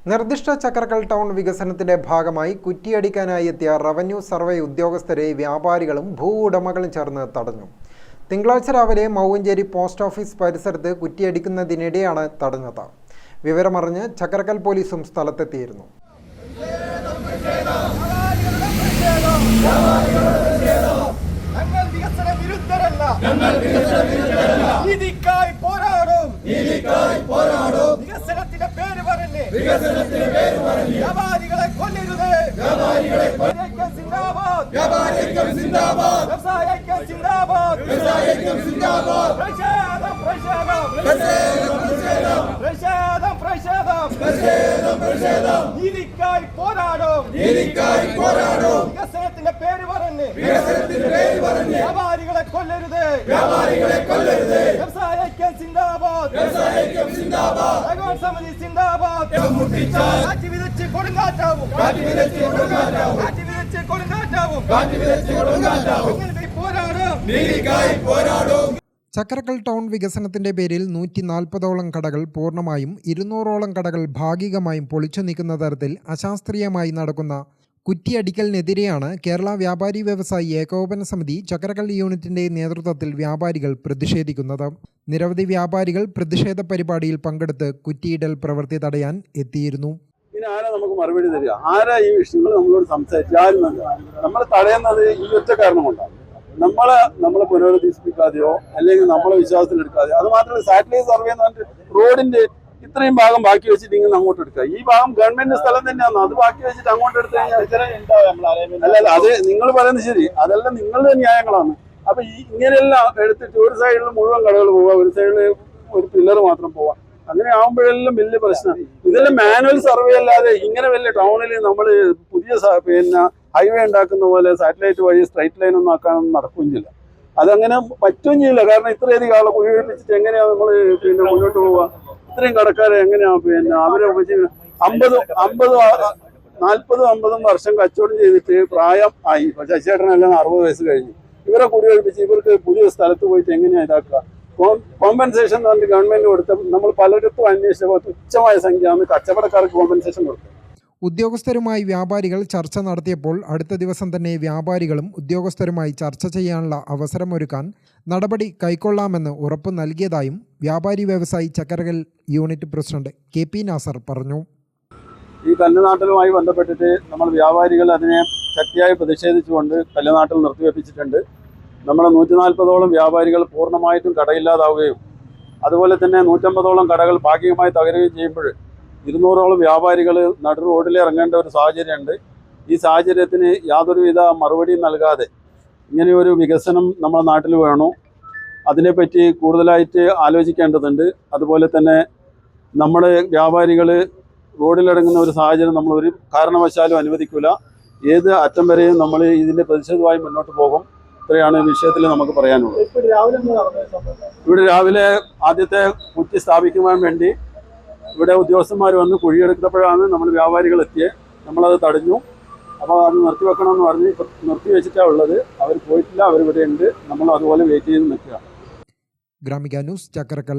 നിർദ്ദിഷ്ട ചക്രക്കൽ ടൗൺ വികസനത്തിന്റെ ഭാഗമായി കുറ്റിയടിക്കാനായി എത്തിയ റവന്യൂ സർവേ ഉദ്യോഗസ്ഥരെ വ്യാപാരികളും ഭൂ ഉടമകളും ചേർന്ന് തടഞ്ഞു തിങ്കളാഴ്ച രാവിലെ മൗവഞ്ചേരി പോസ്റ്റ് ഓഫീസ് പരിസരത്ത് കുറ്റിയടിക്കുന്നതിനിടെയാണ് തടഞ്ഞത് വിവരമറിഞ്ഞ് ചക്രക്കൽ പോലീസും സ്ഥലത്തെത്തിയിരുന്നു ഞങ്ങൾ വികസന വിരുദ്ധരല്ല ഞങ്ങൾ വികസന വിരുദ്ധരല്ല നീതിക്കായി പോരാടും നീതിക്കായി പോരാടും വികസനത്തിന്റെ വികസനത്തിന്റെ പേര് പറഞ്ഞ് വ്യാപാരികളെ കൊല്ലരുത് വ്യാപാരികളെ സിന്ദാബാദ്. വ്യാപാരികൾ സിന്ദാബാദ്. വ്യവസായികൾ സിന്ദാബാദ്. വ്യവസായികൾ സിന്ദാബാദ്. പ്രശാദം പ്രശാദം പ്രശാദം പ്രശാദം പ്രതിഷേധം പ്രതിഷേധം നീതിക്കായി പോരാടും. നീതിക്കായി പോരാടും. വികസനത്തിന്റെ പേര് പറഞ്ഞ് വികസനത്തിന്റെ പേര് പറഞ്ഞ് വ്യാപാരികളെ കൊല്ലരുത്. വ്യാപാരികളെ കൊല്ലരുത്. വ്യവസായികൾ സിന്ദാബാദ്. ഭഗവാൻ സമിതി സിന്ദാബാദ് കാറ്റ് വിതച്ച് കൊടുങ്കാറ്റാവും. വിതച്ച് കൊടുങ്കാറ്റാവും. പോരാടും. ടൗൺ വികസനത്തിന്റെ പേരിൽ നൂറ്റി നാൽപ്പതോളം കടകൾ പൂർണമായും ഇരുന്നൂറോളം കടകൾ ഭാഗികമായും പൊളിച്ചു നീക്കുന്ന തരത്തിൽ അശാസ്ത്രീയമായി നടക്കുന്ന കുറ്റിയടിക്കലിനെതിരെയാണ് കേരള വ്യാപാരി വ്യവസായി ഏകോപന സമിതി ചക്രക്കൽ യൂണിറ്റിന്റെ നേതൃത്വത്തിൽ വ്യാപാരികൾ പ്രതിഷേധിക്കുന്നത്. നിരവധി വ്യാപാരികൾ പ്രതിഷേധ പരിപാടിയിൽ പങ്കെടുത്ത് കുറ്റിയിടൽ പ്രവൃത്തി തടയാൻ എത്തിയിരുന്നു. നമുക്ക് മറുപടി തരിക? ആരാ ഈ വിഷയങ്ങൾ നമ്മളോട് സംസാരിച്ചു നമ്മൾ തടയുന്നത് ഈ ഒറ്റ കാരണം കൊണ്ടാണ്. നമ്മളെ നമ്മളെ പുനരുദ്ധരിപ്പിക്കാതെയോ അല്ലെങ്കിൽ നമ്മളെ വിശ്വാസത്തിലെടുക്കാതെയോ അത് മാത്രമല്ല സാറ്റലൈറ്റ് സർവേ എന്ന് പറഞ്ഞിട്ട് റോഡിന്റെ ഇത്രയും ഭാഗം ബാക്കി വെച്ചിട്ട് ഇങ്ങനെ അങ്ങോട്ട് എടുക്കുക. ഈ ഭാഗം ഗവൺമെന്റ് സ്ഥലം തന്നെയാണ്. അത് ബാക്കി വെച്ചിട്ട് അങ്ങോട്ട് എടുത്തു കഴിഞ്ഞാൽ അല്ല അത് നിങ്ങൾ പറയുന്നത് ശരി. അതെല്ലാം നിങ്ങളുടെ ന്യായങ്ങളാണ്. അപ്പൊ ഈ ഇങ്ങനെയെല്ലാം എടുത്തിട്ട് ഒരു സൈഡിൽ മുഴുവൻ കടകൾ പോവുക ഒരു സൈഡിൽ ഒരു പില്ലർ മാത്രം പോവാ അങ്ങനെ ആവുമ്പോഴെല്ലാം വലിയ പ്രശ്നമാണ് ഇതെല്ലാം മാനുവൽ സർവേ അല്ലാതെ ഇങ്ങനെ വലിയ ടൗണിൽ നമ്മൾ പുതിയ പിന്നെ ഹൈവേ ഉണ്ടാക്കുന്ന പോലെ സാറ്റലൈറ്റ് വഴി സ്ട്രൈറ്റ് ലൈൻ ഒന്നും ആക്കാനൊന്നും നടക്കുകയും അതങ്ങനെ പറ്റുകയും ചെയ്യില്ല. കാരണം ഇത്രയധികം ആളെ കുഴി വെച്ചിട്ട് എങ്ങനെയാണ് നമ്മൾ പിന്നെ മുന്നോട്ട് പോവുക? ഇത്രയും കടക്കാരെ എങ്ങനെയാ പിന്നെ അവരെ അമ്പത് അമ്പത് നാൽപ്പതും അമ്പതും വർഷം കച്ചവടം ചെയ്തിട്ട് പ്രായം ആയി. ഇപ്പൊ ശശിചേട്ടനെല്ലാം അറുപത് വയസ്സ് കഴിഞ്ഞു. ഇവരെ കുടിയൊഴിപ്പിച്ച് ഇവർക്ക് പുതിയ സ്ഥലത്ത് പോയിട്ട് എങ്ങനെയാ ഇതാക്കുക? കോമ്പൻസേഷൻ എന്ന് പറഞ്ഞിട്ട് ഗവൺമെന്റ് കൊടുത്ത നമ്മൾ പലയിടത്തും അന്വേഷിച്ചപ്പോൾ തുച്ഛമായ സംഖ്യയാണ് കച്ചവടക്കാർക്ക് കോമ്പൻസേഷൻ കൊടുത്തത്. ഉദ്യോഗസ്ഥരുമായി വ്യാപാരികൾ ചർച്ച നടത്തിയപ്പോൾ അടുത്ത ദിവസം തന്നെ വ്യാപാരികളും ഉദ്യോഗസ്ഥരുമായി ചർച്ച ചെയ്യാനുള്ള അവസരമൊരുക്കാൻ നടപടി കൈക്കൊള്ളാമെന്ന് ഉറപ്പു നൽകിയതായും വ്യാപാരി വ്യവസായി Chakkarakkal unit president K P Nasar പറഞ്ഞു. ഈ കല്ലുനാട്ടലുമായി ബന്ധപ്പെട്ടിട്ട് നമ്മൾ വ്യാപാരികൾ അതിനെ ശക്തിയായി പ്രതിഷേധിച്ചുകൊണ്ട് കല്ലുനാട്ടൽ നിർത്തിവെപ്പിച്ചിട്ടുണ്ട്. നമ്മൾ നൂറ്റി നാൽപ്പതോളം വ്യാപാരികൾ പൂർണമായിട്ടും കടയില്ലാതാവുകയും അതുപോലെ തന്നെ നൂറ്റമ്പതോളം കടകൾ ഭാഗികമായി തകരുകയും ചെയ്യുമ്പോൾ ഇരുന്നൂറോളം വ്യാപാരികൾ നടു റോഡിൽ ഇറങ്ങേണ്ട ഒരു സാഹചര്യമുണ്ട്. ഈ സാഹചര്യത്തിന് യാതൊരുവിധ മറുപടിയും നൽകാതെ ഇങ്ങനെയൊരു വികസനം നമ്മുടെ നാട്ടിൽ വേണോ? അതിനെപ്പറ്റി കൂടുതലായിട്ട് ആലോചിക്കേണ്ടതുണ്ട്. അതുപോലെ തന്നെ നമ്മൾ വ്യാപാരികൾ റോഡിലിറങ്ങുന്ന ഒരു സാഹചര്യം നമ്മൾ ഒരു കാരണവശാലും അനുവദിക്കില്ല ഏത് അറ്റം വരെയും നമ്മൾ ഇതിന്റെ പ്രതിഷേധമായി മുന്നോട്ട് പോകും. ഇത്രയാണ് വിഷയത്തിൽ നമുക്ക് പറയാനുള്ളത്. ഇവിടെ രാവിലെ ആദ്യത്തെ കുറ്റി സ്ഥാപിക്കുവാൻ വേണ്ടി ഇവിടെ ഉദ്യോഗസ്ഥന്മാർ വന്ന് കുഴിയെടുത്തപ്പോഴാണ് നമ്മൾ വ്യാപാരികൾ എത്തിയത് നമ്മളത് തടഞ്ഞു. അപ്പോൾ അത് നിർത്തിവെക്കണമെന്ന് പറഞ്ഞ് ഇപ്പം നിർത്തി വെച്ചിട്ടാണ് ഉള്ളത്. അവർ പോയിട്ടില്ല അവരിവിടെ ഉണ്ട് നമ്മൾ അതുപോലെ വെയിറ്റ് ചെയ്ത് നിൽക്കുക. ഗ്രാമിക ചക്കരക്കൽ